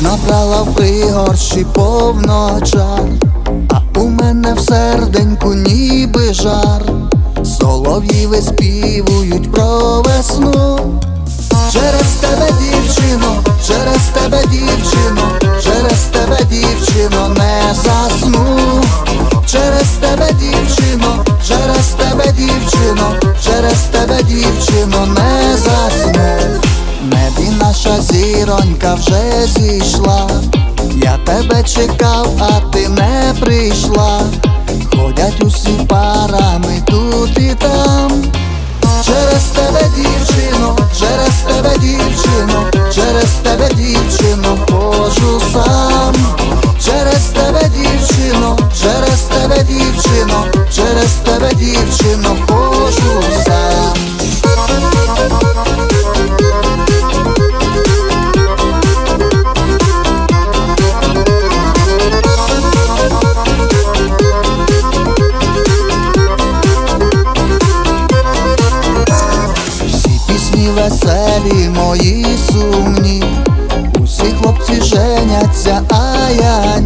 стояла в пригорщі повночар, а у мене в серденьку ніби жар. Солов'ї виспівують про весну. Через тебе, дівчино, через тебе, дівчино, через тебе, дівчино, не засну. Через тебе, дівчино, через тебе, дівчино, через тебе, дівчино, не наша зіронька вже зійшла. Я тебе чекав, а ти не прийшла. Ходять усі парами тут і там. Через тебе, дівчино, через тебе, дівчино, через тебе, дівчино, хожу сам. Через тебе, дівчино, через тебе, дівчино, через тебе, дівчино, веселі, мої сумні, усі хлопці женяться, а я